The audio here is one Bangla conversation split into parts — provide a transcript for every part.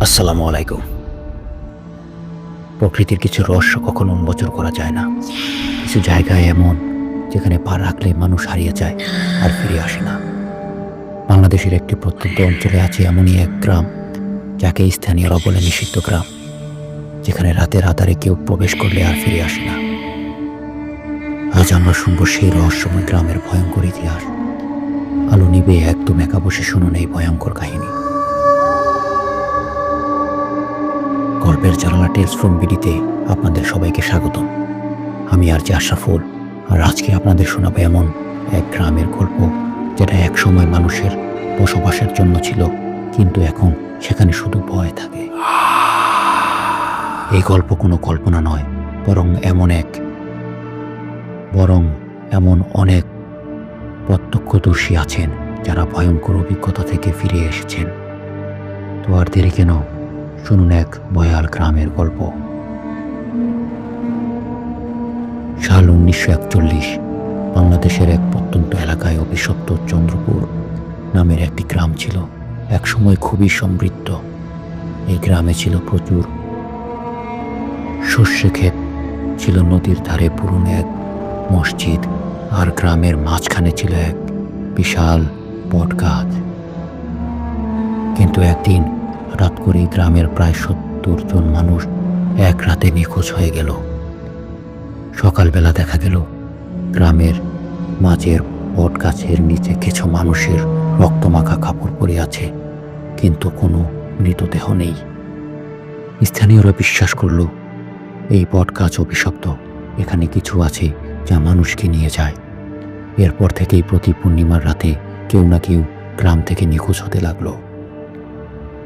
আসসালামু আলাইকুম। প্রকৃতির কিছু রহস্য কখনো উন্মোচন করা যায় না। কিছু জায়গায় এমন, যেখানে পা রাখলে মানুষ হারিয়ে যায় আর ফিরে আসে না। বাংলাদেশের একটি প্রত্যন্ত অঞ্চলে আছে এমনই এক গ্রাম, যাকে স্থানীয়রা বলে নিষিদ্ধ গ্রাম, যেখানে রাতের আধারে কেউ প্রবেশ করলে আর ফিরে আসে না। আজ আমরা শুনব সেই রহস্যময় গ্রামের ভয়ঙ্কর ইতিহাস। আলো নিবে একদম একা বসে শুনুন এই ভয়ঙ্কর কাহিনী। গল্পের জানালা টেলস ফ্রম বিডিতে আপনাদের সবাইকে স্বাগতম। আমি আর যে আশরাফুল, আর আজকে আপনাদের শোনাবো এমন এক গ্রামের গল্প যেটা এক সময় মানুষের বসবাসের জন্য ছিল, কিন্তু এখন সেখানে শুধু ভয় থাকে। এই গল্প কোনো কল্পনা নয়, বরং এমন এক, বরং এমন অনেক প্রত্যক্ষদর্শী আছেন, যারা ভয়ঙ্কর অভিজ্ঞতা থেকে ফিরে এসেছেন। তো আর দেরি কেন? শুনুন এক ভয়াল গ্রামের গল্প। সাল উনিশশো একচল্লিশ, বাংলাদেশের এক প্রত্যন্ত এলাকায় অভিশপ্ত চন্দ্রপুর নামের একটি গ্রাম ছিল। একসময় খুবই সমৃদ্ধ। এই গ্রামে ছিল প্রচুর শস্য ক্ষেত ছিল নদীর ধারে পুরনো এক মসজিদ। আর গ্রামের মাঝখানে ছিল এক বিশাল বট গাছ কিন্তু একদিন হঠাৎ করেই গ্রামের প্রায় সত্তর জন মানুষ এক রাতে নিখোঁজ হয়ে গেল। সকালবেলা দেখা গেল, গ্রামের মাঝের বট গাছের নিচে কিছু মানুষের রক্তমাখা কাপড় পরে আছে, কিন্তু কোনো মৃতদেহ নেই। স্থানীয়রা বিশ্বাস করল, এই বট গাছ অভিশপ্ত, এখানে কিছু আছে যা মানুষকে নিয়ে যায়। এরপর থেকেই প্রতি পূর্ণিমার রাতে কেউ না কেউ গ্রাম থেকে নিখোঁজ হতে লাগল।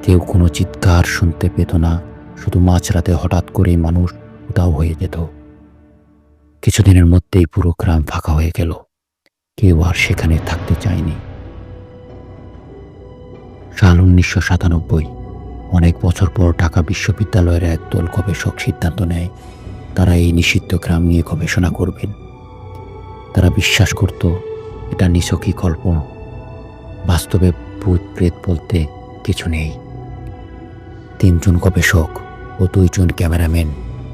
কেউ কোনো চিৎকার শুনতে পেত না, শুধু মাঝরাতে হঠাৎ করেই মানুষ উদাও হয়ে যেত। কিছুদিনের মধ্যেই পুরো গ্রাম ফাঁকা হয়ে গেল। কেউ আর সেখানে থাকতে চায়নি। সাল উনিশশো সাতানব্বই, অনেক বছর পর ঢাকা বিশ্ববিদ্যালয়ের একদল গবেষক সিদ্ধান্ত নেয়, তারা এই নিষিদ্ধ গ্রাম নিয়ে গবেষণা করবেন। তারা বিশ্বাস করত, এটা নিছকই কল্পনা বাস্তবে ভূত প্রেত বলতে কিছু নেই। তিনজন গবেষক ও দুইজন ক্যামেরাম্যান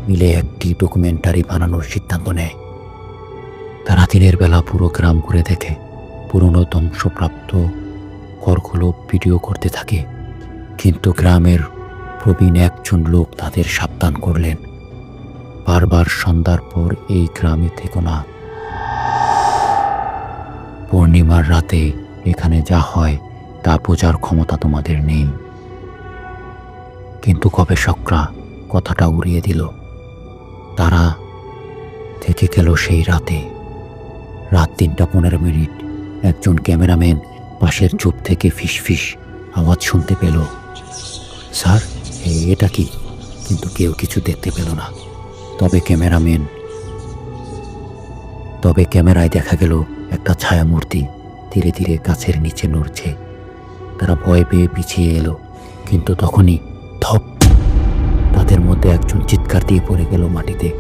মিলে একটি ডকুমেন্টারি বানানোর সিদ্ধান্ত নেয়। তারা দিনের বেলা পুরো গ্রাম ঘুরে দেখে, পুরনো ধ্বংসপ্রাপ্ত ঘরগুলো ভিডিও করতে থাকে। কিন্তু গ্রামের প্রবীণ একজন লোক তাদের সাবধান করলেন। বারবার সন্ধ্যার পর এই গ্রামে থেকো না। পূর্ণিমার রাতে এখানে যা হয়, তা বোঝার ক্ষমতা তোমাদের নেই। কিন্তু গবেষকরা কথাটা উড়িয়ে দিল। তারা থেকে গেল সেই রাতে। রাত তিনটা পনেরো মিনিট একজন ক্যামেরাম্যান পাশের চুপ থেকে ফিস ফিস আওয়াজ শুনতে পেল। স্যার এটা কি? কিন্তু কেউ কিছু দেখতে পেল না। তবে ক্যামেরাম্যান, তবে ক্যামেরায় দেখা গেল একটা ছায়ামূর্তি ধীরে ধীরে গাছের নিচে নড়ছে। তারা ভয় পেয়ে পিছিয়ে এলো, কিন্তু তখনই ধপ! তাদের মধ্যে একজন চিৎকার দিয়ে পড়ে গেল মাটিতে।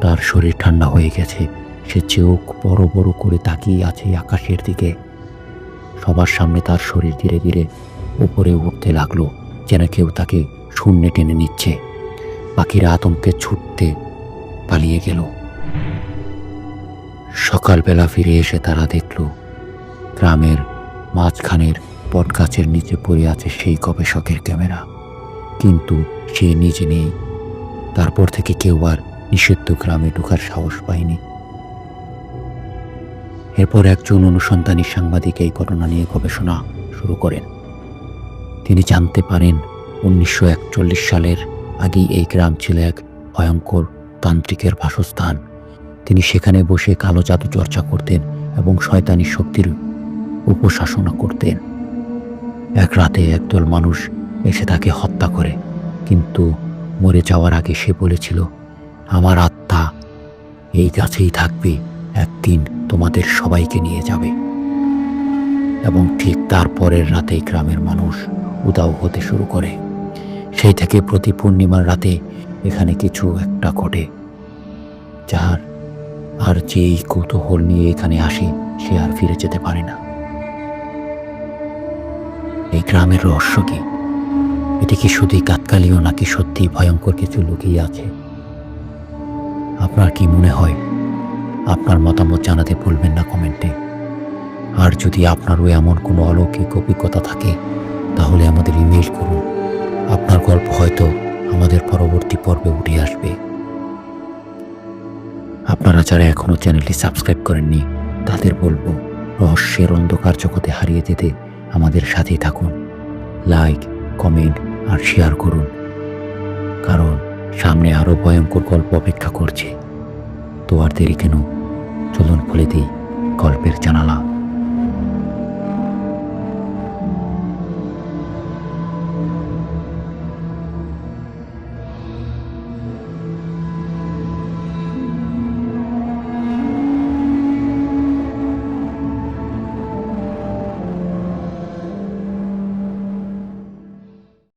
তার শরীর ঠান্ডা হয়ে গেছে, সে চোখ বড় বড় করে তাকিয়ে আছে আকাশের দিকে। সবার সামনে তার শরীর ধীরে ধীরে উপরে উঠতে লাগল, যেন কেউ তাকে শূন্যে টেনে নিচ্ছে। পাখিরা আতঙ্কে ছুটতে পালিয়ে গেল। সকালবেলা ফিরে এসে তারা দেখল, গ্রামের মাঝখানের বটগাছের নিচে পড়ে আছে সেই গবেষকের ক্যামেরা। কিন্তু সে নিজে নেই। তারপর থেকে কেউ আর নিষিদ্ধ গ্রামে ঢোকার সাহস পায়নি। এরপর একজন অনুসন্ধানী সাংবাদিক এই ঘটনা নিয়ে গবেষণা শুরু করেন। তিনি জানতে পারেন, উনিশশো একচল্লিশ সালের আগেই এই গ্রাম ছিল এক ভয়ঙ্কর তান্ত্রিকের বাসস্থান। তিনি সেখানে বসে কালো জাদু চর্চা করতেন এবং শয়তানি শক্তির উপশাসনা করতেন। এক রাতে একদল মানুষ এসে তাকে হত্যা করে, কিন্তু মরে যাওয়ার আগে সে বলেছিল, আমার আত্মা এই গাছেই থাকবে, একদিন তোমাদের সবাইকে নিয়ে যাবে। এবং ঠিক তার পরের রাতেই গ্রামের মানুষ উদাও হতে শুরু করে। সেই থেকে প্রতি পূর্ণিমার রাতে এখানে কিছু একটা ঘটে, যার আর যেই কৌতূহল নিয়ে এখানে আসে, সে আর ফিরে যেতে পারে না। এই গ্রামের রহস্য কি? এটি কি শুধুই কাকতালীয় নাকি সত্যি ভয়ঙ্কর কিছু লুকিয়ে আছে? আপনার কি মনে হয়? আপনার মতামত জানাতে ভুলবেন না কমেন্টে। আর যদি আপনারও এমন কোনো অলৌকিক অভিজ্ঞতা থাকে, তাহলে আমাদের ইমেল করুন। আপনার গল্প হয়তো আমাদের পরবর্তী পর্বে উঠে আসবে। আপনারা যারা এখনও চ্যানেলটি সাবস্ক্রাইব করেননি, তাদের বলব, রহস্যের অন্ধকার জগতে হারিয়ে যেতে আমাদের সাথেই থাকুন। লাইক কমেন্ট আর শেয়ার করুন। কারণ সামনে আরও ভয়ঙ্কর গল্প অপেক্ষা করছে। তো আর দেরি কেন? চলুন খুলে দিই গল্পের জানালা।